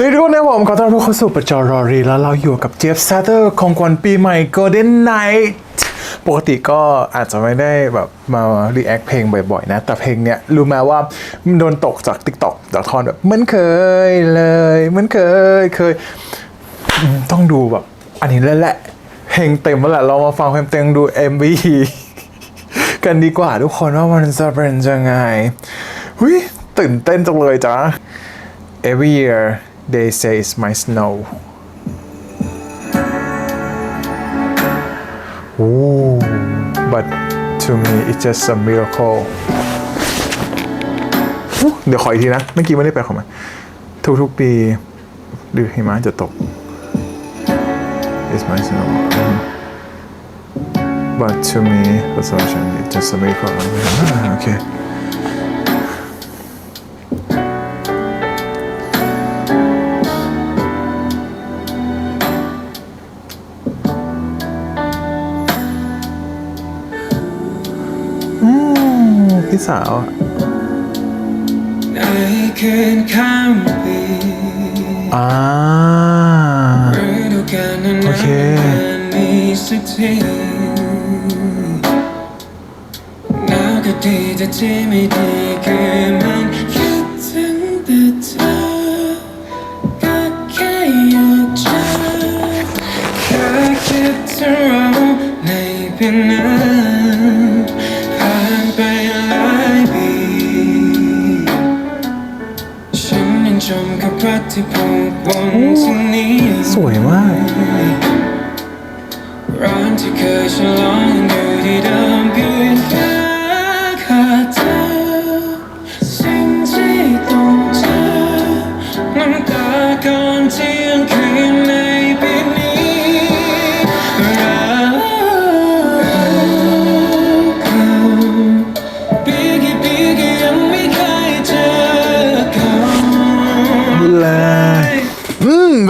สวัสดีทุกคนนะผมขอต้อนรับทุกคนเข้าสู่ประจอรอรี แล้วเราอยู่กับเจฟซาเตอร์ของขวัญปีใหม่ Golden Night ปกติก็อาจจะไม่ได้แบบมารีแอคเพลงบ่อยๆนะ แต่เพลงเนี้ยรู้ไหมว่ามันโดนตกจาก t ิ k t o k จากทอนแบบเหมันเคยเลยเหมันเคยเคย ต้องดูแบบ อันนี้แล้วแหละ เพลงเต็มแล้วแหละเรามาฟังเพลงเต็มดู MV กันดีกว่าทุกคนว่ามันจะเป็นยังไงหุยตื่นเต้นจังเลยจ้า Every year they say it's my snow. Ooh, but to me it's just a miracle. เดี๋ยวขออีกทีนะ เมื่อกี้ไม่ได้ไปของมัน ทุกๆปีดูหิมะจะตก It's my snow. But to me, for solution, it's just a miracle. Okay. พี่สาวอะ I can count me อ่าฤดูกาลนั้นโอเคมันมีสักทีหนาวก็ดีแต่ที่ไม่ดีคือมันคิดถึงแต่เธอก็แค่อยากเจอแค่คิดถึงเราในปีนั้น สวยมากร้านที่เคยฉลองอยู่ที่เดิมเพียง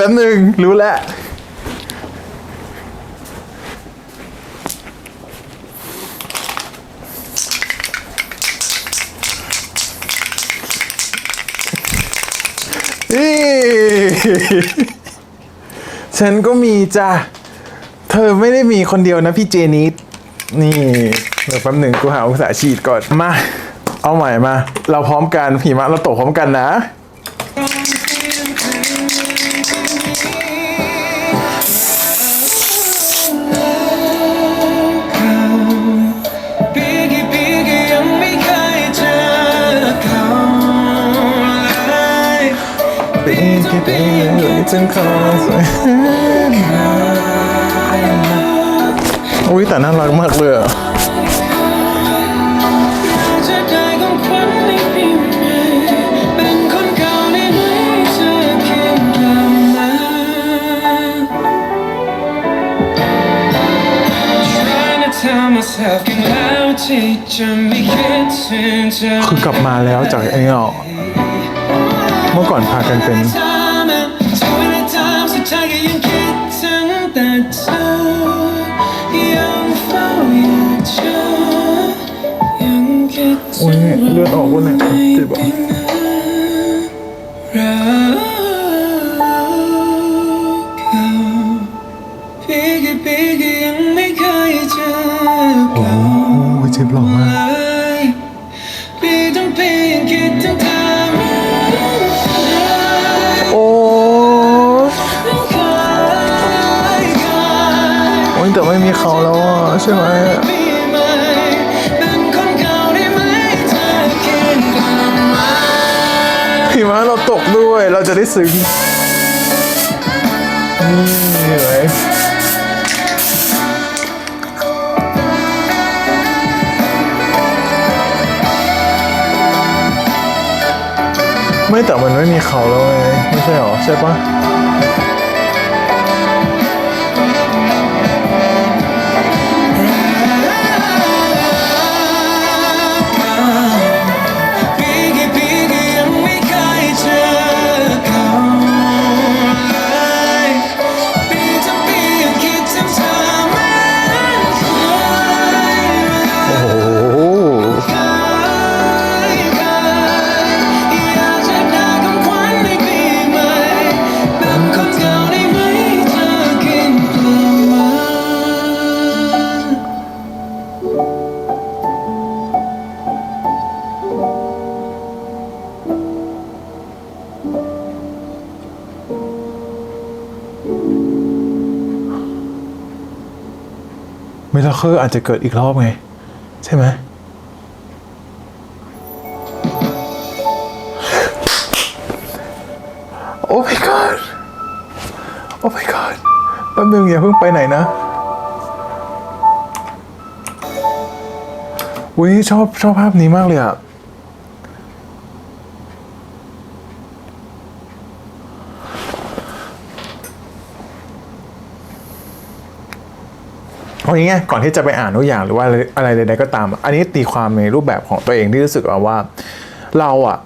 อืมแบหนึ่งรู้แล้ว นี่ ฉันก็มีจ้ะ เธอไม่ได้มีคนเดียวนะพี่เจนิดนี่เดี๋ยวแป๊บหนึ่งกูหาภาษาฉีดก่อนมา เอาใหม่มา เราพร้อมกันหิมะเราตกพร้อมกันนะ ปีก็ยังไม่เคยเจอเขาเลยปีต่อปียังอยู่จนคอสวยอุ้ยแต่น่ารักมากเลยอะ คือกลับมาแล้วจากไอ้เงาเมื่อก่อนพากันเป็นอุ้ยเธอยังเฝ้าอยากเจอยังคิดโอ้ยเลือดออกวะเนี่ยเจ็บอะ เขายเจ็บหล่อมากเลยปีต้องปียังคิดถึงเธอโอ้โอ้ยแต่ไม่มีเขาแล้วอะใช่ไหมหิมะเราตกด้วยเราจะได้ซึ้งนี่เลย ไม่แต่มันไม่มีเขาแล้วไงไม่ใช่หรอใช่ปะ แล้วเคออาจจะเกิดอีกรอบไง ใช่ไหมโอ้ my god โอ้ my god แป๊บนึงอย่าเพิ่งไปไหนนะอุ้ยชอบชอบภาพนี้มากเลยอะ เอางี้ไงก่อนที่จะไปอ่านทุกอย่างหรือว่าอะไรใดๆก็ตาม อันนี้ตีความในรูปแบบของตัวเองที่รู้สึกว่าว่าเราอะ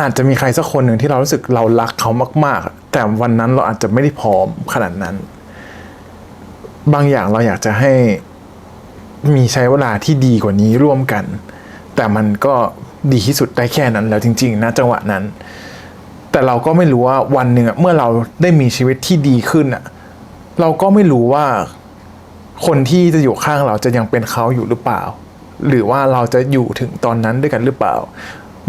อาจจะมีใครสักคนหนึ่งที่เรารู้สึกเรารักเขามาก ๆ แต่วันนั้นเราอาจจะไม่ได้พร้อมขนาดนั้น บางอย่างเราอยากจะให้มีใช้เวลาที่ดีกว่านี้ร่วมกัน แต่มันก็ดีที่สุดได้แค่นั้นแล้วจริงๆนะจังหวะนั้น แต่เราก็ไม่รู้ว่าวันหนึ่งเมื่อเราได้มีชีวิตที่ดีขึ้นอะเราก็ไม่รู้ว่า คนที่จะอยู่ข้างเราจะยังเป็นเขาอยู่หรือเปล่า หรือว่าเราจะอยู่ถึงตอนนั้นด้วยกันหรือเปล่า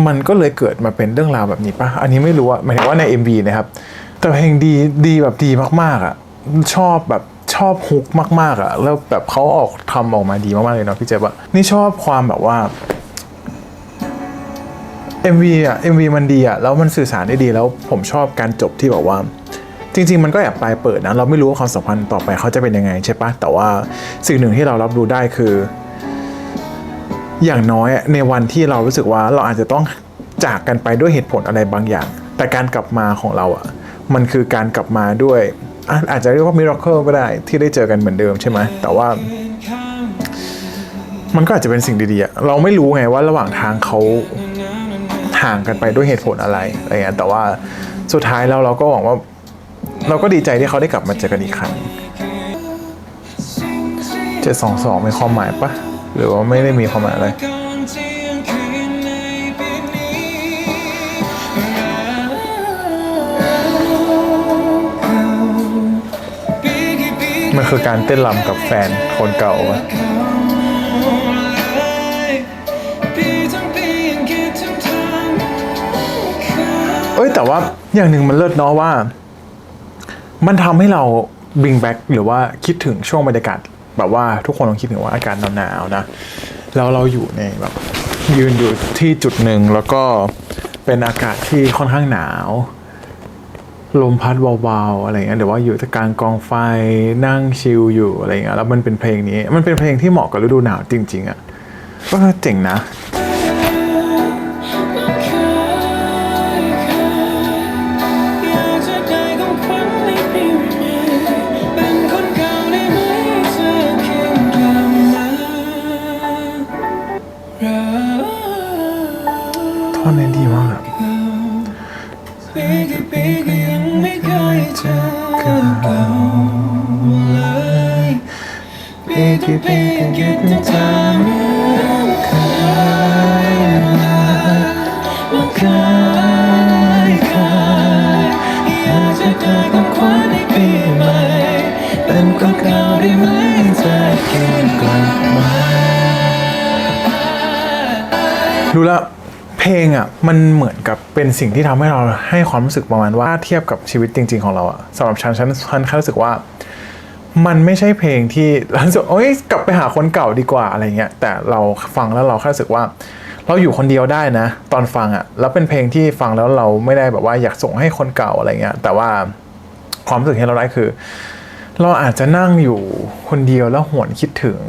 มันก็เลยเกิดมาเป็นเรื่องราวแบบนี้ปะอันนี้ไม่รู้อะหมายถึงว่าใน MV นะครับแต่เพลงดีดีแบบดีมากๆอะชอบแบบชอบฮุกมากๆอะแล้วแบบเขาออกทำออกมาดีมากๆเลยเนาะพี่เจ๊บะนี่ชอบความแบบว่า MV อะ MV มันดีอะ แล้วมันสื่อสารได้ดีแล้วผมชอบการจบที่แบบว่า จริง ๆ มันก็แอบปลายเปิดนะเราไม่รู้ว่าความสัมพันธ์ต่อไปเขาจะเป็นยังไงใช่ปะแต่ว่าสิ่งหนึ่งที่เรารับรู้ได้คือ อย่างน้อยในวันที่เรารู้สึกว่าเราอาจจะต้องจากกันไปด้วยเหตุผลอะไรบางอย่าง แต่การกลับมาของเราอะ มันคือการกลับมาด้วยอะอาจจะเรียกว่ามิราเคิลก็ได้ที่ได้เจอกันเหมือนเดิมใช่ไหมแต่ว่า มันก็อาจจะเป็นสิ่งดีๆเราไม่รู้ไงว่าระหว่างทางเขาห่างกันไปด้วยเหตุผลอะไรอะไรเงี้ยแต่ว่าสุดท้ายแล้วเราก็หวังว่า เราก็ดีใจที่เขาได้กลับมาเจอกันอีกครั้งเจ็ดสองสองมีความหมายปะหรือว่าไม่ได้มีความหมายอะไรมันคือการเต้นรำกับแฟนคนเก่าปะปีทั้งปียังคิดถึงเธอเคยเอ้ยแต่ว่าอย่างหนึ่งมันเลิศเนาะว่า มันทำให้เราบิงแบ็กหรือว่าคิดถึงช่วงบรรยากาศ แบบว่าทุกคนลองคิดถึงว่าอากาศหนาวๆนะแล้วเราอยู่ในแบบยืนอยู่ที่จุดหนึ่งแล้วก็เป็นอากาศที่ค่อนข้างหนาว ลมพัดเบาๆอะไรเงี้ยหรือว่าอยู่ที่กลางกองไฟนั่งชิลอยู่อะไรเงี้ยแล้วมันเป็นเพลงนี้ มันเป็นเพลงที่เหมาะกับฤดูหนาวจริง ๆอะ่ะก็เจ๋งนะ กท่อนนี้ดีมากอะปีกี่าเลยปีกี่ปีก็คิดถึงเธอเหมือนเคยว่ เคยเคยอยากจะได้ของอเคียงกลับมารู้ละเพลงอะมันเหมือนกับเป็นสิ่งที่ทำให้เราให้ความรู้สึกประมาณว่าเทียบกับชีวิตจริง ๆ ของเราอะสำหรับฉันฉันฉันแค่รู้สึกว่า มันไม่ใช่เพลงที่เรารู้สึกโอ๊ยกลับไปหาคนเก่าดีกว่าอะไรเงี้ยแต่เราฟังแล้วเราแค่รู้สึกว่า เราอยู่คนเดียวได้นะ ตอนฟังอะแล้วเป็นเพลงที่ฟังแล้วเราไม่ได้แบบว่าอยากส่งให้คนเก่าอะไรเงี้ยแต่ว่าความรู้สึกที่เราได้คือ เราอาจจะนั่งอยู่คนเดียวแล้วหวนคิดถึง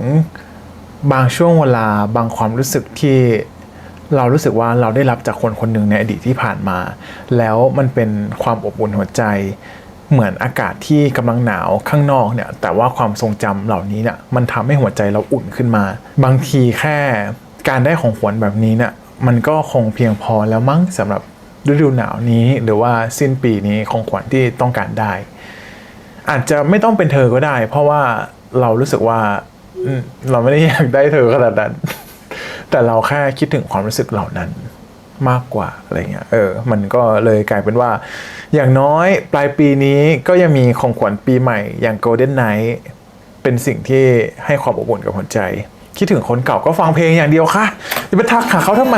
บางช่วงเวลาบางความรู้สึกที่ เรารู้สึกว่าเราได้รับจากคนคนหนึ่งในอดีตที่ผ่านมา แล้วมันเป็นความอบอุ่นหัวใจ เหมือนอากาศที่กำลังหนาวข้างนอกเนี่ยแต่ว่าความทรงจำเหล่านี้เนี่ยมันทำให้หัวใจเราอุ่นขึ้นมา บางทีแค่การได้ของขวัญแบบนี้เนี่ยมันก็คงเพียงพอแล้วมั้งสำหรับฤดูหนาวนี้ หรือว่าสิ้นปีนี้ของขวัญที่ต้องการได้ อาจจะไม่ต้องเป็นเธอก็ได้ เพราะว่าเรารู้สึกว่าเราไม่ได้อยากได้เธอขนาดนั้น แต่เราแค่คิดถึงความรู้สึกเหล่านั้นมากกว่าอะไรเงี้ย เออ มันก็เลยกลายเป็นว่า อย่างน้อยปลายปีนี้ก็ยังมีของขวัญปีใหม่อย่าง Golden Night เป็นสิ่งที่ให้ความอบอุ่นกับหัวใจ คิดถึงคนเก่าก็ฟังเพลงอย่างเดียวค่ะจะไปทักหาเขาทำไม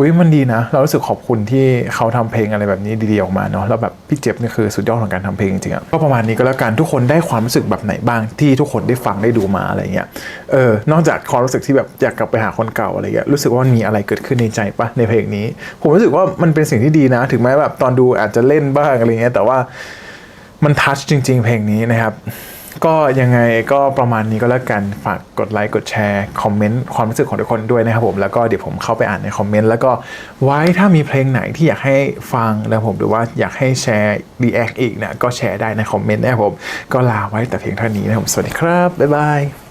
วิมันดีนะ เรารู้สึกขอบคุณที่เขาทำเพลงอะไรแบบนี้ดีๆออกมาเนาะแล้วแบบพี่เจ็บนี่คือสุดยอดของการทำเพลงจริงๆอะก็ประมาณนี้ก็แล้วกันทุกคนได้ความรู้สึกแบบไหนบ้างที่ทุกคนได้ฟังได้ดูมาอะไรเงี้ยเออนอกจากความรู้สึกที่แบบอยากกลับไปหาคนเก่าอะไรเงี้ยรู้สึกว่ามันมีอะไรเกิดขึ้นในใจปะในเพลงนี้ ผมรู้สึกว่ามันเป็นสิ่งที่ดีนะ ถึงแม้แบบตอนดูอาจจะเล่นบ้างอะไรเงี้ยแต่ว่ามันทัชจริง ๆ เพลงนี้นะครับ ก็ยังไงก็ประมาณนี้ก็แล้วกันฝากกดไลค์กดแชร์คอมเมนต์ความรู้สึกของทุกคนด้วยนะครับผมแล้วก็เดี๋ยวผมเข้าไปอ่านในคอมเมนต์แล้วก็ไว้ถ้ามีเพลงไหนที่อยากให้ฟังแล้วผมหรือว่าอยากให้แชร์รีแอคอีกเนี่ยก็แชร์ได้ในคอมเมนต์นะครับผมก็ลาไว้แต่เพียงเท่านี้นะครับผมสวัสดีครับบ๊ายบาย